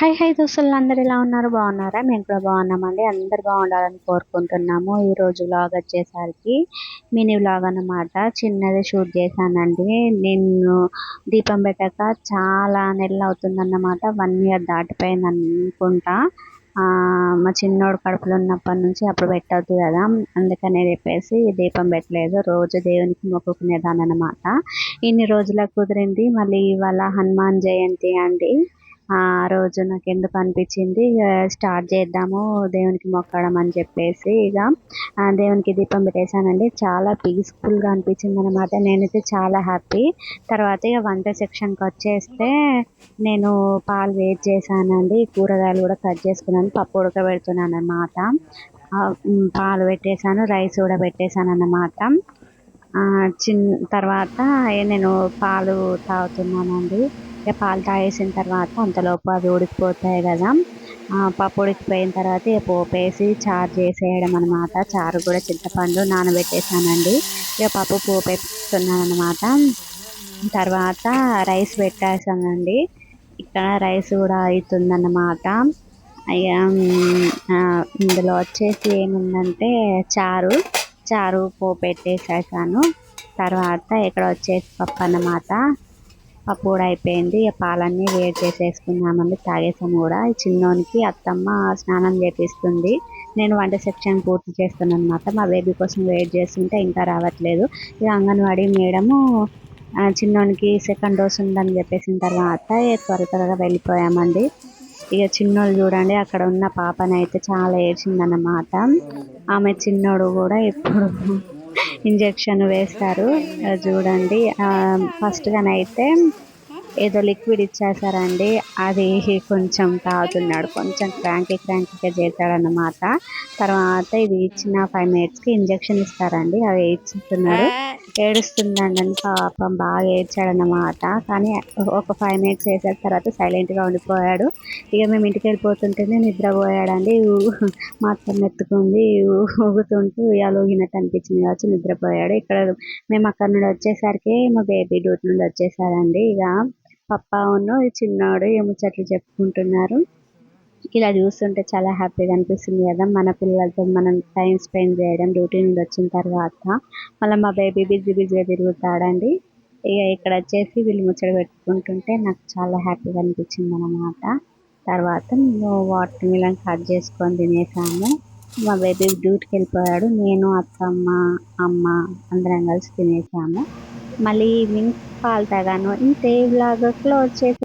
Hi hi దోస్తులు అందరు ఎలా ఉన్నారు? బాగున్నారా? మేము కూడా బాగున్నామండి. అందరు బాగుండాలని కోరుకుంటున్నాము ఈ రోజు వ్లాగ్ వచ్చేసరికి. మినీ వ్లాగ్ అన్నమాట. చిన్నది షూట్ చేశానండి. నేను దీపం పెట్టాక చాలా నెలలు అవుతుందన్నమాట. వన్ ఇయర్ దాటిపోయింది అనుకుంటా. మా చిన్నోడు కడుపులో ఉన్నప్పటి నుంచి అప్పుడు పెట్టద్దు కదా. అందుకనే చెప్పేసి దీపం పెట్టలేదు. రోజు దేవునికి మొక్కుకునేదాన్ని అనమాట ఇన్ని రోజులకు కుదిరింది. మళ్ళీ ఇవాళ హనుమాన్ జయంతి అండి. ఆ రోజు నాకు ఎందుకు అనిపించింది? ఇక స్టార్ట్ చేద్దాము దేవునికి మొక్కడం అని చెప్పేసి ఇక దేవునికి దీపం పెట్టేశానండి. చాలా పీస్ఫుల్గా అనిపించింది అనమాట నేనైతే చాలా హ్యాపీ తర్వాత ఇక వంట సెక్షన్కి వచ్చేస్తే నేను పాలు వేడి చేశానండి. కూరగాయలు కూడా కట్ చేసుకున్నాను. పప్పు ఉడకబెడుతున్నాను అనమాట పాలు పెట్టేశాను. రైస్ కూడా పెట్టేశాను అన్నమాట చిన్న తర్వాత నేను పాలు తాగుతున్నానండి. ఇక పాలు తాగేసిన తర్వాత అంతలోపు అవి ఉడికిపోతాయి కదా. పప్పు ఉడికిపోయిన తర్వాత ఇక పోపు వేసి చారు చేసేయడం అనమాట చారు కూడా చింతపండు నానబెట్టేసానండి ఇక పప్పు పోపు వేస్తున్నాను అనమాట తర్వాత రైస్ పెట్టేసానండి ఇక్కడ రైస్ కూడా అవుతుందన్నమాట ఇందులో వచ్చేసి ఏముందంటే చారు చారు పోపు పెట్టేసేసాను. తర్వాత ఇక్కడ వచ్చేసి పప్పు అన్నమాట. పప్పు అయిపోయింది. ఇక పాలన్నీ వేడి చేసేసుకున్నామండి. తాగేసాము కూడా. ఈ చిన్నోనికి అత్తమ్మ స్నానం చేపిస్తుంది. నేను వంట సెక్షన్ పూర్తి చేస్తున్నాను అనమాట మా బేబీ కోసం వెయిట్ చేస్తుంటే ఇంకా రావట్లేదు. ఇక అంగన్వాడీ మేడము చిన్నోనికి సెకండ్ డోస్ ఉందని చెప్పేసిన తర్వాత త్వర త్వరగా వెళ్ళిపోయామండి. ఇక చిన్నోళ్ళు చూడండి అక్కడ ఉన్న పాపనైతే చాలా ఏడ్చిందన్నమాట. ఆమె చిన్నోడు కూడా ఇప్పుడు ఇంజెక్షన్ వేస్తారు చూడండి. ఫస్ట్గానైతే ఏదో లిక్విడ్ ఇచ్చేసారండి అది కొంచెం తాగుతున్నాడు. కొంచెం క్రాంకి క్రాంకిగా చేశాడనమాట తర్వాత ఇది ఇచ్చిన ఫైవ్ మినిట్స్కి ఇంజెక్షన్ ఇస్తారండి. అవి ఇచ్చుతున్నాడు ఏడుస్తుందండి పాపం బాగా ఏడ్చాడనమాట కానీ ఒక ఫైవ్ మినిట్స్ వేసిన తర్వాత సైలెంట్గా ఉండిపోయాడు. ఇక మేము ఇంటికి వెళ్ళిపోతుంటేనే నిద్రపోయాడండి. మాత్రం ఎత్తుకుంది ఊగుతుంటూ ఉయ్యాలోగినట్టు అనిపించింది కావచ్చు నిద్రపోయాడు. ఇక్కడ మేము అక్కడ నుండి వచ్చేసరికి మా బేబీ డ్యూటీ నుండి వచ్చేసారండి. ఇక పప్ప ఉన్ను చిన్నోడు ఏ ముచ్చట్లు చెప్పుకుంటున్నారు? ఇలా చూస్తుంటే చాలా హ్యాపీగా అనిపిస్తుంది కదా మన పిల్లలతో మనం టైం స్పెండ్ చేయడం డ్యూటీ నుండి వచ్చిన తర్వాత. మళ్ళీ మా బేబీ బిజీ బిజీగా తిరుగుతాడండి. ఇక ఇక్కడ వచ్చేసి వీళ్ళు ముచ్చట పెట్టుకుంటుంటే నాకు చాలా హ్యాపీగా అనిపించింది అనమాట తర్వాత మేము వాటర్ మిలన్ కట్ చేసుకొని తినేసాము. మా బేబీ డ్యూటీకి వెళ్ళిపోయాడు. నేను అత్తమ్మ అమ్మ అందరం కలిసి తినేసాము. మళ్ళీ ఈవినింగ్ పాలు తాగాను ఇంతే ఇలాగ క్లోజ్ చేసి